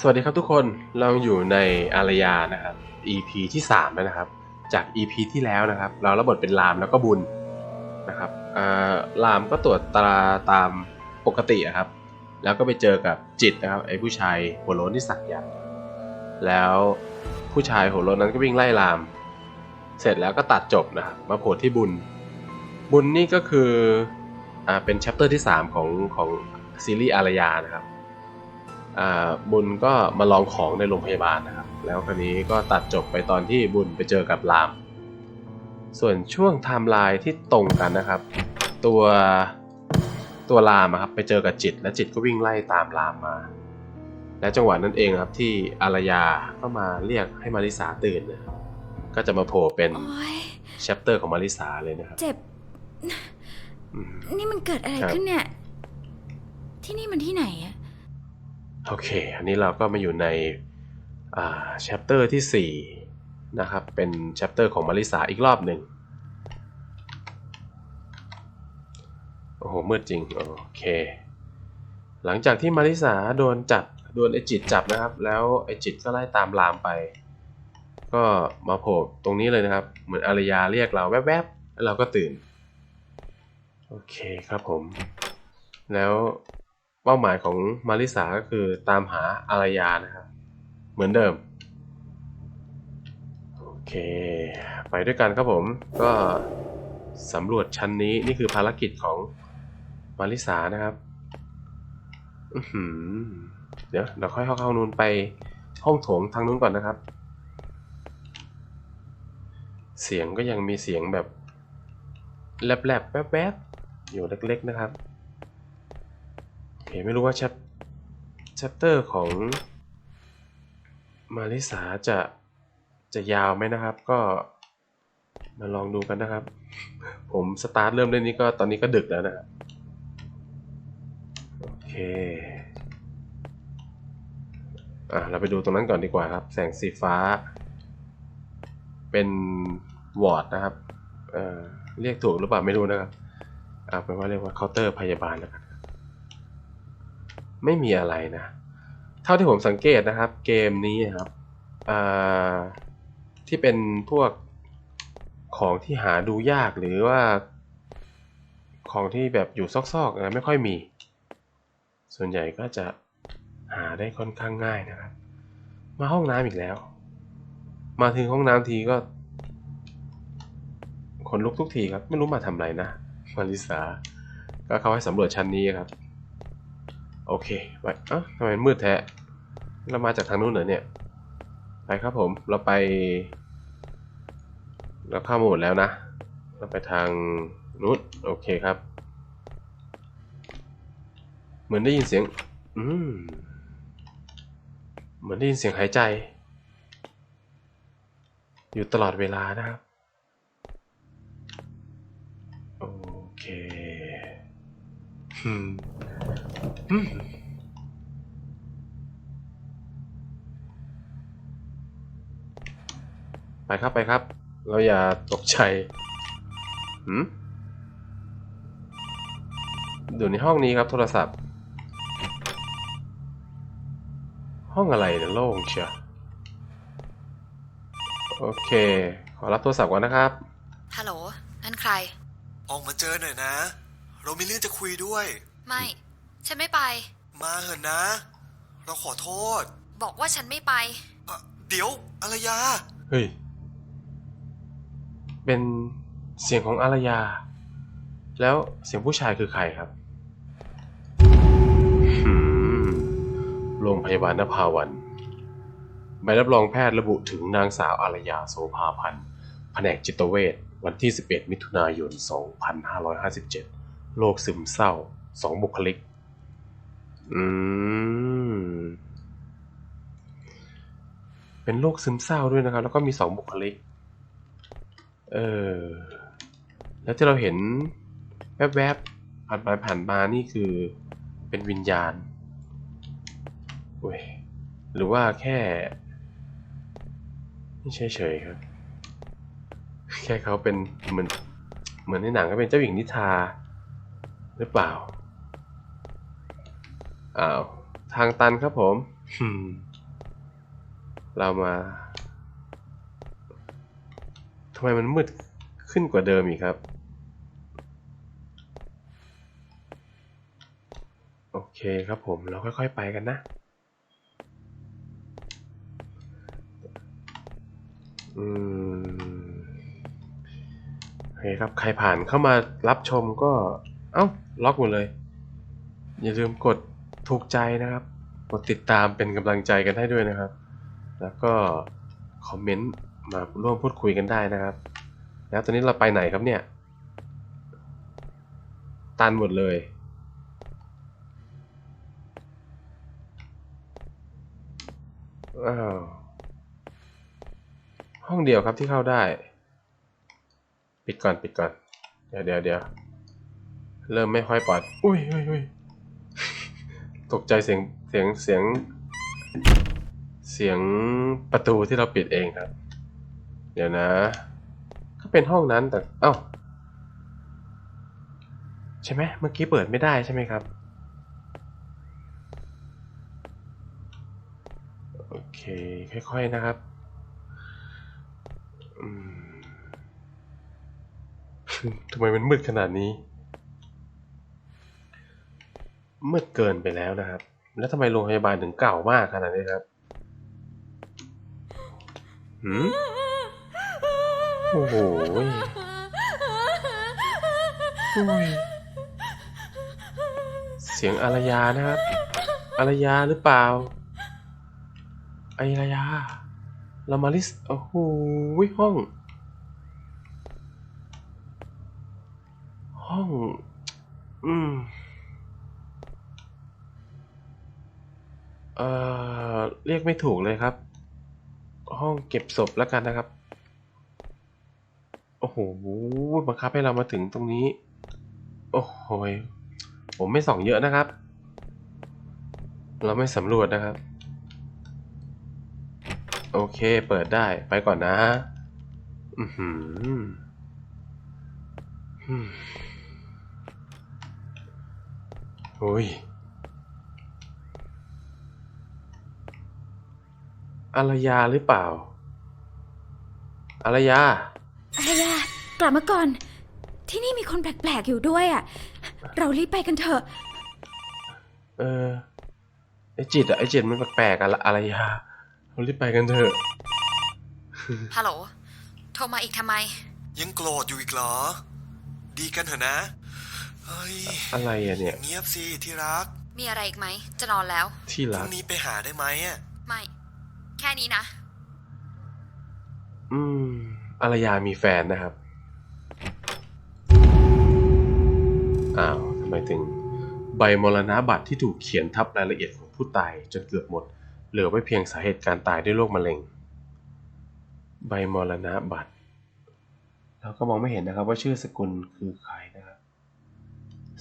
สวัสดีครับทุกคน เราอยู่ในอารยานะครับ EP ที่3แล้วนะครับ จาก EP ที่แล้วนะครับ เรารับทเป็นรามแล้วก็บุญนะครับอ่ารามก็ตรวจตราตามปกติครับ แล้วก็ไปเจอกับจิตนะครับไอ้ผู้ชายหัวโล้นที่สักยันแล้วผู้ชายหัวโล้นนั้นก็วิ่งไล่ราม เสร็จแล้วก็ตัดจบนะครับมาโผล่ที่บุญ บุญนี่ก็คืออ่าเป็นแชปเตอร์ที่ 3 ของของซีรีส์อารยานะครับ บุญก็มาลองของในโรงพยาบาลนะครับ แล้วคราวนี้ก็ตัดจบไปตอนที่บุญไปเจอกับราม ส่วนช่วงไทม์ไลน์ที่ตรงกันนะครับ ตัวตัวรามอะครับไปเจอกับจิต และจิตก็วิ่งไล่ตามรามมา และจังหวะนั้นเองครับที่อารยาก็มาเรียกให้มาริสาตื่นนะครับก็จะมาโผล่เป็นโอ๊ยแชปเตอร์ของมาริสาเลยนะครับ เจ็บอืมนี่มันเกิดอะไรครับขึ้นเนี่ย ที่นี่มันที่ไหนอะ โอเค อันนี้เราก็มาอยู่ในแชปเตอร์ที่ 4 นะครับ เป็นแชปเตอร์ของมาริสาอีกรอบหนึ่ง โอ้โห มืดจริง โอเค หลังจากที่มาริสาโดนจับ โดนไอจิตจับนะครับ แล้วไอจิตก็ไล่ตามลามไป ก็มาโผล่ตรงนี้เลยนะครับ เหมือนอารยาเรียกเราแวบๆ แล้วเราก็ตื่น โอเคครับผม แล้ว เป้าหมายของมาริสาก็คือตามหาอารยานะครับ เหมือนเดิม โอเค ไปด้วยกันครับผมก็สำรวจชั้นนี้นี่คือภารกิจของมาริสานะครับเดี๋ยวเราค่อยเข้าเข้านูนไปห้องโถงทางนู้นก่อนนะครับ เสียงก็ยังมีเสียงแบบแลบๆแวบๆอยู่เล็กๆนะครับ เคไม่รู้ว่าแชปแชปเตอร์ของมาริสาจะจะยาวไหมนะครับ ก็มาลองดูกันนะครับ ผมสตาร์ทเริ่มเล่นนี้ก็ตอนนี้ก็ดึกแล้วนะครับโอเคอะเราไปดูตรงนั้นก่อนดีกว่าครับ แสงสีฟ้า เป็นวอร์ดนะครับเอ่อเรียกถูกหรือเปล่าไม่รู้นะครับเอาเป็นว่าเรียกว่าเคาน์เตอร์พยาบาลแล้วกัน ไม่มีอะไรนะ เท่าที่ผมสังเกตนะครับ เกมนี้ครับที่เป็นพวกของที่หาดูยากหรือว่าของที่แบบอยู่ซอกๆนะไม่ค่อยมี ส่วนใหญ่ก็จะหาได้ค่อนข้างง่ายนะครับ มาห้องน้ำอีกแล้ว มาถึงห้องน้ำทีก็ขนลุกทุกทีครับ ไม่รู้มาทำอะไรนะมาริสาก็เขาให้สำรวจชั้นนี้ครับ โอเคไปเอ้าทำไมมืดแท้ เรามาจากทางนู้นเหรอเนี่ย ไปครับผม เราไป เราเข้ามหมดแล้วนะ เราไปทางนู้น โอเคครับ เหมือนได้ยินเสียง อืม เหมือนได้ยินเสียงหายใจ อยู่ตลอดเวลานะครับ โอเคอืมอืม ไปครับไปครับ เราอย่าตกใจหืมอยู่ในห้องนี้ครับโทรศัพท์ ห้องอะไรเนี่ยโล่งเชียวโอเค ขอรับโทรศัพท์ก่อนนะครับ ฮัลโหล นั่นใคร ออกมาเจอหน่อยนะ เรามีเรื่องจะคุยด้วย ไม่ ฉันไม่ไป มาเถอะนะ เราขอโทษบอกว่าฉันไม่ไป เอ่อเดี๋ยวอารยา เฮ้ย เป็นเสียงของอารยา แล้วเสียงผู้ชายคือใครครับหืมโรงพยาบาลนภาวันใบรับรองแพทย์ระบุถึงนางสาวอารยาโสภาพันธ์ แผนกจิตเวชวันที่ 11 มิถุนายน 2557 โรคซึมเศร้าสองบุคลิก อืม เป็นโรคซึมเศร้าด้วยนะครับ แล้วก็มีสองบุคลิก เออ แล้วที่เราเห็นแวบๆผ่านไปผ่านมานี่คือเป็นวิญญาณเว้ยหรือว่าแค่ไม่ใช่เฉยครับ แค่เขาเป็นเหมือนเหมือนในหนังก็เป็นเจ้าหญิงนิทาหรือเปล่า อ้าว ทางตันครับผมอืมเรามาทำไมมันมืดขึ้นกว่าเดิมอีกครับ โอเคครับผม เราค่อยๆไปกันนะ อืมโอเคครับ ใครผ่านเข้ามารับชมก็ เอ้า ล็อกหมดเลย อย่าลืมกด ถูกใจนะครับ กดติดตามเป็นกำลังใจกันให้ด้วยนะครับ แล้วก็คอมเมนต์มาร่วมพูดคุยกันได้นะครับ แล้วตอนนี้เราไปไหนครับเนี่ย ตันหมดเลยอ้าวห้องเดียวครับที่เข้าได้ ปิดก่อนปิดก่อน เดี๋ยวเดี๋ยวเดี๋ยวเริ่มไม่ค่อยปลอด อุ้ยอุ้ยอุ้ย ตกใจเสียงเสียงเสียง เสียงประตูที่เราปิดเองครับ เดี๋ยวนะ ก็เป็นห้องนั้นแต่เอ้าใช่ไหมเมื่อกี้เปิดไม่ได้ใช่ไหมครับโอเคค่อยๆนะครับทำไมมันมืดขนาดนี้ มืดเกินไปแล้วนะครับ แล้วทำไมโรงพยาบาลถึงเก่ามากขนาดนี้ครับหืมโอ้โหยุยเสียงอารยานะครับอารยาหรือเปล่าอารยาลามาริสโอ้โหห้อง ห้อง อืม เอ่อเรียกไม่ถูกเลยครับ ห้องเก็บศพแล้วกันนะครับ โอ้โหบังคับให้เรามาถึงตรงนี้ โอ้โหผมไม่ส่องเยอะนะครับ เราไม่สำรวจนะครับ โอเคเปิดได้ไปก่อนนะ อือหืออืมโอ้ย อารยาหรือเปล่า อารยา อารยา กลับมาก่อน ที่นี่มีคนแปลกๆอยู่ด้วยอะ เรารีบไปกันเถอะ เออ ไอจิตอะไอจิตมันแปลกๆอะอารยา เรารีบไปกันเถอะ ฮัลโหล โทรมาอีกทำไม ยังโกรธอยู่อีกเหรอ ดีกันเถอะนะ เฮ้ยอะไรอะเนี่ย เงียบสิที่รัก มีอะไรอีกไหม จะนอนแล้ว ที่พรัรุ่ก งนี้ไปหาได้ไหมอะไม่ แค่นี้นะ อืมอารยามีแฟนนะครับ อ้าวทำไมถึง ใบมรณะบัตรที่ถูกเขียนทับรายละเอียดของผู้ตายจนเกือบหมด เหลือไว้เพียงสาเหตุการตายด้วยโรคมะเร็ง ใบมรณะบัตรเราก็มองไม่เห็นนะครับ ว่าชื่อสกุลคือใครนะครับ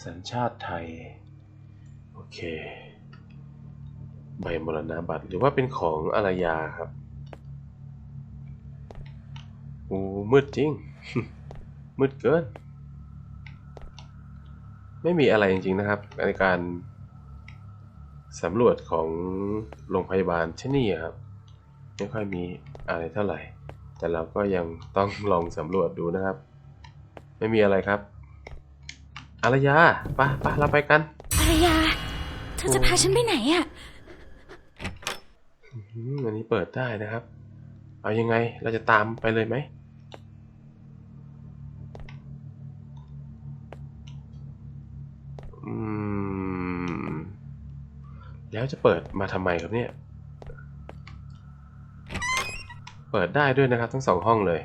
สัญชาติไทย โอเค ใบมรณะบัตรหรือว่าเป็นของอารยาครับโอ้มืดจริง มืดเกิน ไม่มีอะไรจริงๆนะครับ ในการสำรวจของโรงพยาบาลที่นี่ครับ ไม่ค่อยมีอะไรเท่าไหร่ แต่เราก็ยังต้องลองสำรวจดูนะครับ ไม่มีอะไรครับ อารยาปะปะเราไปกัน อารยา เธอจะพาฉันไปไหนอะ อันนี้เปิดได้นะครับ เอายังไงเราจะตามไปเลยไหมอืม แล้วจะเปิดมาทำไมครับเนี่ย เปิดได้ด้วยนะครับ ทั้งสองห้องเลย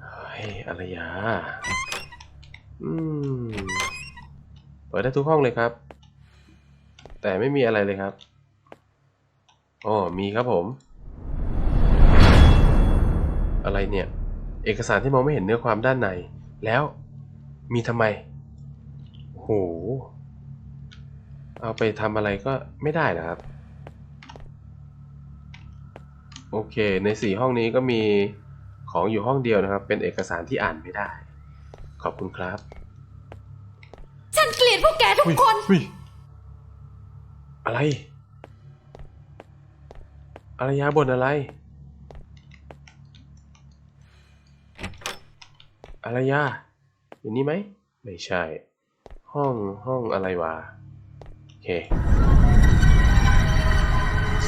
เฮ้ยอารยา อืม เปิดได้ทุกห้องเลยครับ แต่ไม่มีอะไรเลยครับอ๋อมีครับผม อะไรเนี่ย เอกสารที่มองไม่เห็นเนื้อความด้านใน แล้วมีทำไมโอ้โหเอาไปทำอะไรก็ไม่ได้นะครับ โอเค ในสี่ห้องนี้ก็มีของอยู่ห้องเดียวนะครับ เป็นเอกสารที่อ่านไม่ได้ ขอบคุณครับ ฉันเกลียดพวกแกทุกคน อุ๊ยอะไร อารยาบนอะไร อารยาอยู่นี่ไหม ไม่ใช่ ห้องห้องอะไรวะ โอเค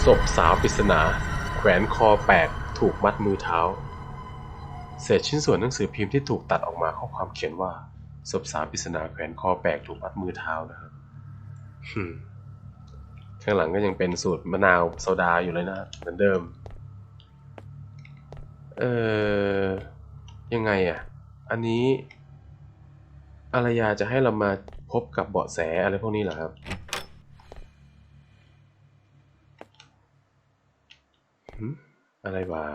ศพสาวปริศนา แขวนคอแปลกถูกมัดมือเท้า เศษชิ้นส่วนหนังสือพิมพ์ที่ถูกตัดออกมาข้อความเขียนว่าศพสาวปริศนาแขวนคอแปลกถูกมัดมือเท้านะครับข้างหลังก็ยังเป็นสูตรมะนาวโซดาอยู่เลยนะเหมือนเดิม เออยังไงอะ อันนี้อารยาจะให้เรามาพบกับเบาะแสอะไรพวกนี้เหรอครับอะไรวะ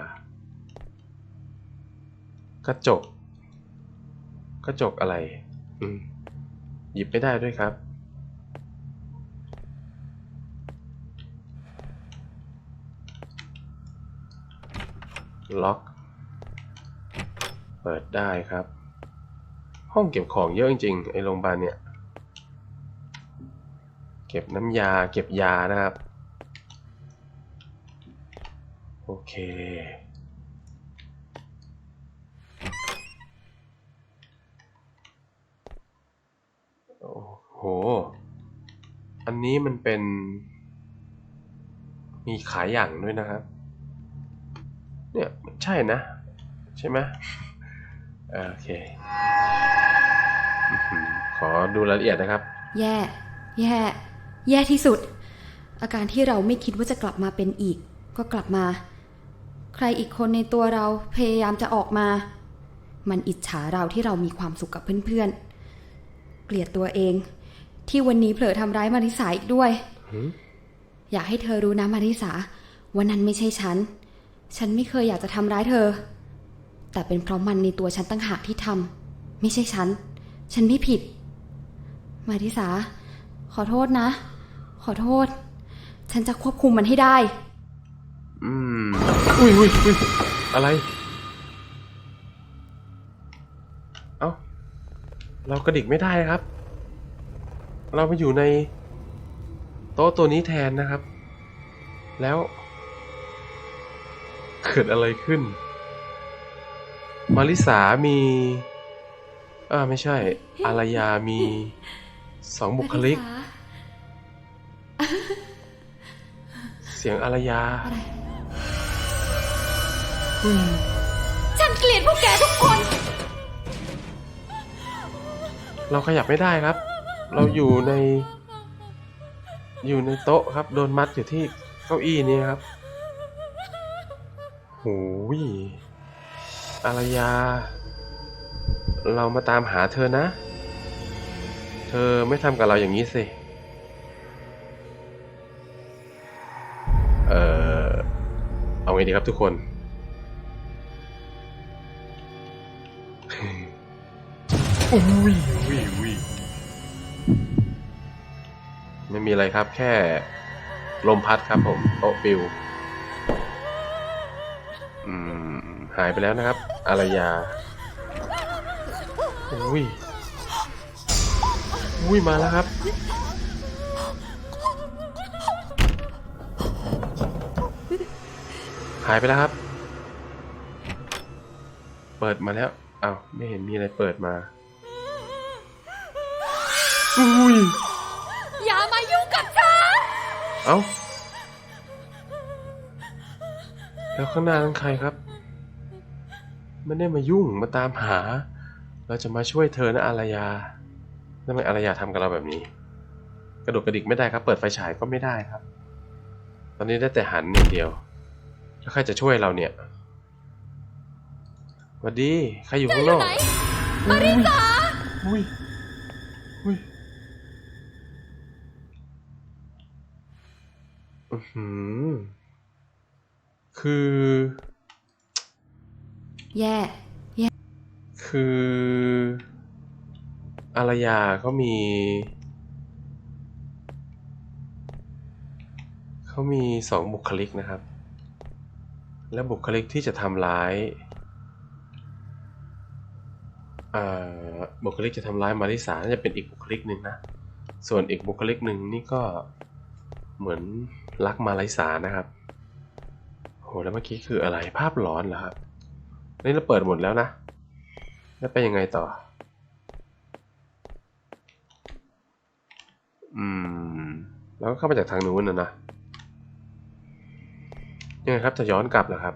กระจก กระจกอะไร อืม หยิบไม่ได้ด้วยครับ ล็อก เปิดได้ครับ ห้องเก็บของเยอะจริงๆ ไอโรงพยาบาลเนี่ย เก็บน้ำยา เก็บยานะครับ โอเค อ้โหอันนี้มันเป็น มีขายอย่างด้วยนะครับ เนี่ยใช่นะ ใช่ไหมโอเค ขอดูรายละเอียดนะครับ แย่ แย่ แย่ที่สุด อาการที่เราไม่คิดว่าจะกลับมาเป็นอีก ก็กลับมา ใครอีกคนในตัวเราพยายามจะออกมา มันอิจฉาเราที่เรามีความสุขกับเพื่อนๆเกลียดตัวเอง ที่วันนี้เผลอทำร้ายมาริสาอีกด้วยหืมอยากให้เธอรู้นะมาริสาวันนั้นไม่ใช่ฉัน ฉันไม่เคยอยากจะทำร้ายเธอ แต่เป็นเพราะมันในตัวฉันตั้งหากที่ทำไม่ใช่ฉัน ฉันไม่ผิด มาริสาขอโทษนะ ขอโทษ ฉันจะควบคุมมันให้ได้ อืมอุ้ยอุ้ยอุ้ยอะไร เอ้า เรากระดิกไม่ได้ครับ เรามาอยู่ในโต๊ะตัวนี้แทนนะครับ แล้ว เกิดอะไรขึ้น มาริสามีอ่าไม่ใช่ อารยามีสองบุคลิก เสียงอารยาอะไรอืมฉันเกลียดพวกแกทุกคน เราขยับไม่ได้ครับ เราอยู่ใน อยู่ในโต๊ะครับ โดนมัดอยู่ที่เก้าอี้นี้ครับโหยอารยา เรามาตามหาเธอนะ เธอไม่ทำกับเราอย่างนี้สิเออเอาไงดีครับทุกคน อุ้ยอุ้ยอุ้ย มีอะไรครับ แค่ลมพัดครับผมโต๊ะปิวอืม หายไปแล้วนะครับ อารยา อุ้ย อุ้ย มาแล้วครับ หายไปแล้วครับ เปิดมาแล้วอ้าวไม่เห็นมีอะไรเปิดมา อุ้ย กับฉัน เอ้า แล้วข้างหน้านั้นใครครับ ไม่ได้มายุ่งมาตามหา เราจะมาช่วยเธอนะอารยาทำไมอารยาทำกับเราแบบนี้ กระดูกกระดิกไม่ได้ครับ เปิดไฟฉายก็ไม่ได้ครับ ตอนนี้ได้แต่หันอย่างเดียว แล้วใครจะช่วยเราเนี่ยสวัสดี ใครอยู่ข้างนอกมาริสาอุ้ยอุ้ย อื้อหือคือแย่คือ อารยาเขามี เขามีสองบุคลิกนะครับ และบุคลิกที่จะทำร้ายอ่าบุคลิกจะทำร้ายมาริสาน่าจะเป็นอีกบุคลิกหนึ่งนะ ส่วนอีกบุคลิกหนึ่งนี่ก็ เหมือนรักมาริสานะครับ โห แล้วเมื่อกี้คืออะไรภาพหลอนเหรอครับ นี่เราเปิดหมดแล้วนะ แล้วไปยังไงต่อ อืม แล้วก็เข้ามาจากทางนู้นนะนะ ยังไงครับ จะย้อนกลับเหรอครับ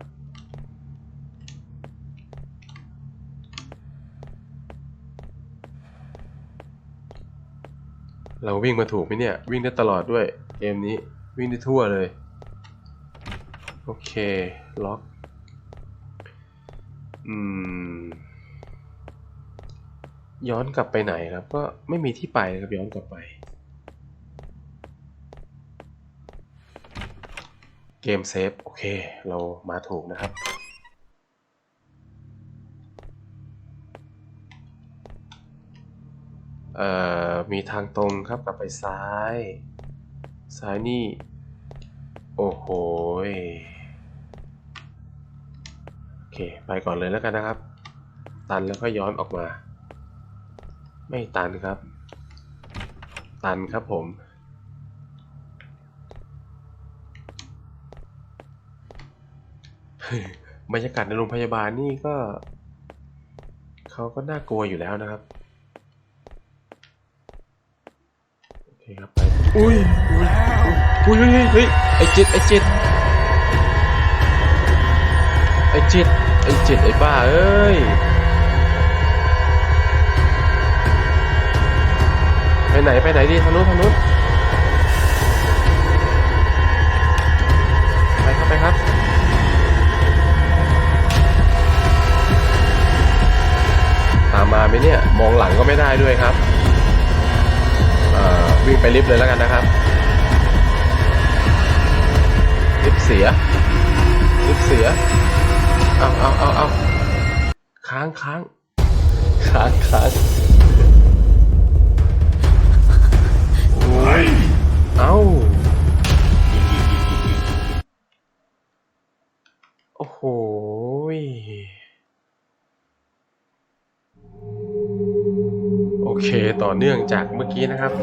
เราวิ่งมาถูกไหมเนี่ย วิ่งได้ตลอดด้วย เกมนี้วิ่งได้ทั่วเลย โอเค ล็อก อืม ย้อนกลับไปไหนครับ ก็ไม่มีที่ไปครับ ย้อนกลับไป เกมเซฟ โอเค เรามาถูกนะครับเอ่อมีทางตรงครับกลับไปซ้าย ซ้ายนี่ โอ้โหโอเค ไปก่อนเลยแล้วกันนะครับ ตันแล้วก็ย้อนออกมา ไม่ตันครับ ตันครับผมบรรยากาศในโรงพยาบาลนี่ก็ เขาก็น่ากลัวอยู่แล้วนะครับ โอเคครับไป อุ้ย อุ้ยเฮ้ยเฮ้ยเฮ้ยไอจิตไอจิตไอจิตไอจิตไอบ้าเอ้ยไปไหนไปไหนดีทางนู้นทางนู้นไปครับไปครับตามมาไหมเนี่ยมองหลังก็ไม่ได้ด้วยครับวิ่งไปลิฟต์เลยแล้วกันนะครับ ลิฟต์เสียลิฟต์เสีย เอาเอาเอาเอาค้างค้างค้างค้างโอ้ยเอาโอ้โหยโอเคต่อเนื่องจากเมื่อกี้นะครับ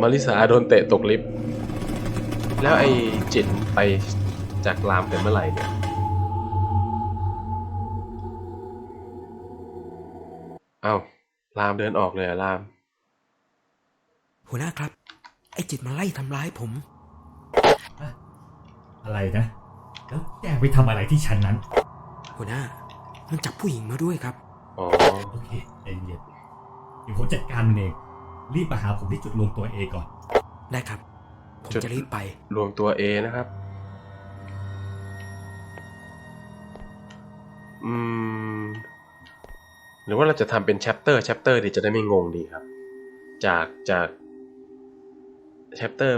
มาริสาโดนเตะตกลิฟต์ แล้วไอ้จิตไปจากรามกันเมื่อไหร่เนี่ย เอ้ารามเดินออกเลยอะราม หัวหน้าครับ ไอ้จิตมันไล่ทำร้ายผม อะไรนะ แล้วแกไปทำอะไรที่ชั้นนั้น หัวหน้า มันจับผู้หญิงมาด้วยครับ อ๋อ โอเคใจเย็นเดี๋ยวผมจัดการมันเอง รีบมาหาผมที่จุดรวมตัวเอก่อน ได้ครับ ผมจุดจะรีบไป รวมตัว A นะครับ อืม หรือว่าเราจะทำเป็น chapter chapter ดีจะได้ไม่งงดีครับ จากจาก chapter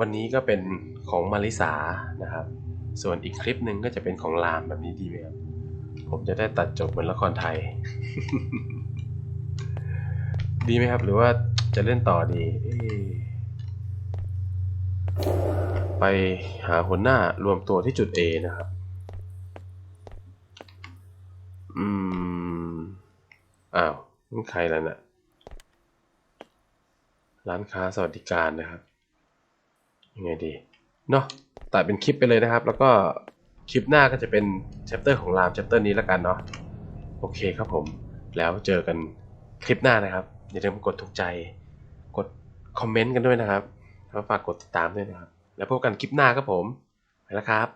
วันนี้ก็เป็นของมาริสานะครับ ส่วนอีกคลิปหนึ่งก็จะเป็นของรามแบบนี้ดีไหมครับผมจะได้ตัดจบเหมือนละครไทย ดีไหมครับ หรือว่าจะเล่นต่อดีเอ๊ะ ไปหาหัวหน้ารวมตัวที่จุด A นะครับ อืม อ้าวนี่ใครแล้วน่ะ ร้านค้าสวัสดิการนะครับ ยังไงดี เนาะตัดเป็นคลิปไปเลยนะครับ แล้วก็คลิปหน้าก็จะเป็นแชปเตอร์ของรามแชปเตอร์นี้แล้วกันเนาะ โอเคครับผม แล้วเจอกันคลิปหน้านะครับ อย่าลืมกดถูกใจ กดคอมเมนต์กันด้วยนะครับ แล้วฝากกดติดตามด้วยนะครับ แล้วพบกันคลิปหน้าครับผม ไปแล้วครับ